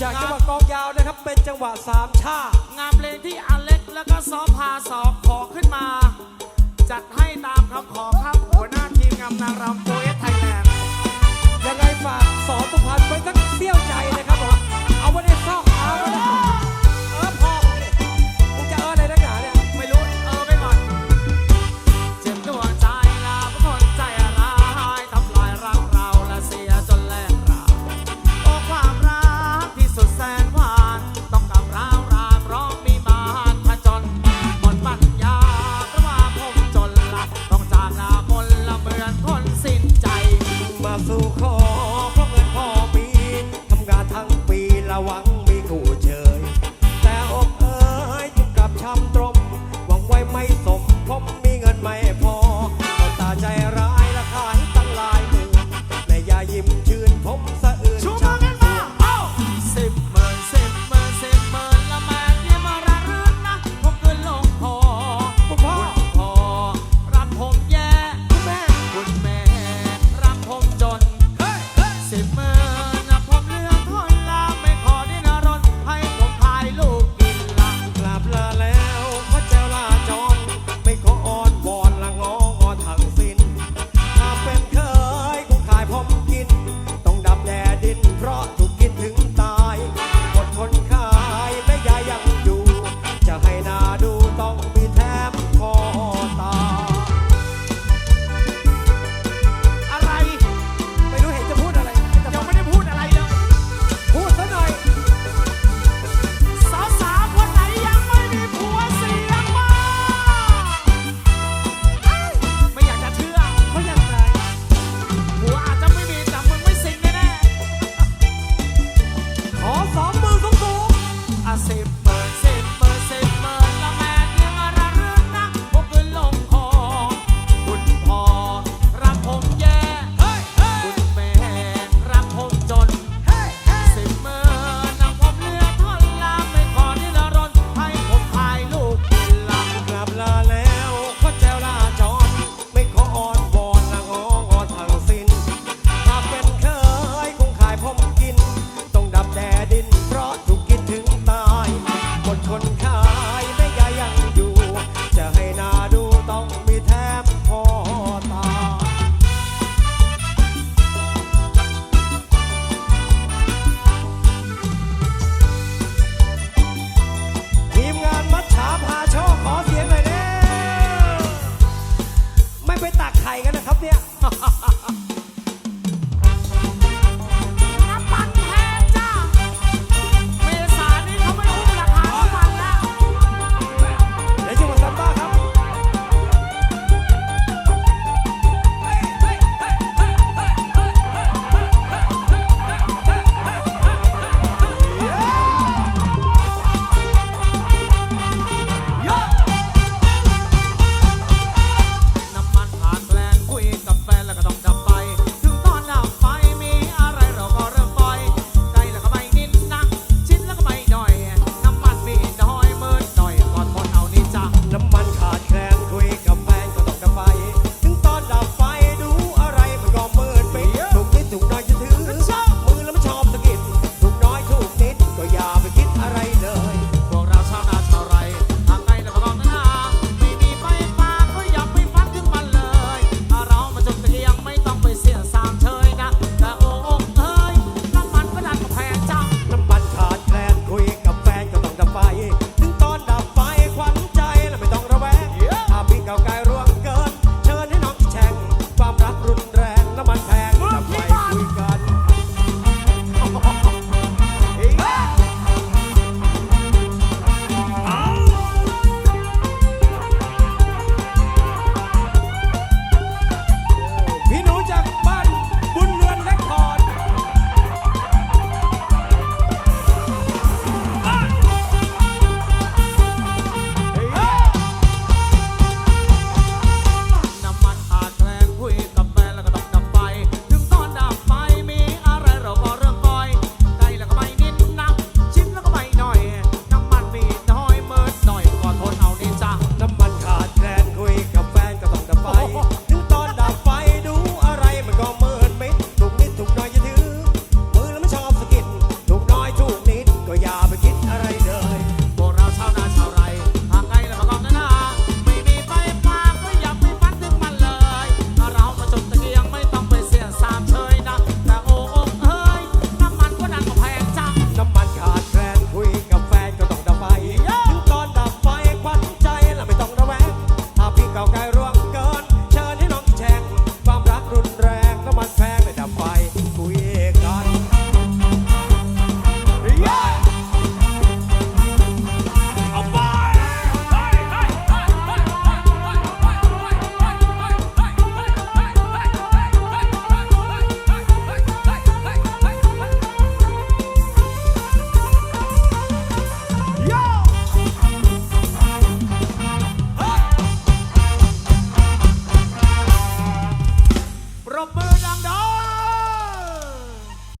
จากจังหวะกองยาวนะครับเป็นจังหวะสามชา งานเพลงที่อเล็กแล้วก็ซอพาสอขอขึ้นมา จัดให้ตามคำขอครับหัวหน้าทีมงานนางรำโปเอสไทยแลนด์ยังไงฝากสอนสุพรรณไว้สักเสี้ยวใจนะครับผมเอาไว้ในซอกเท้า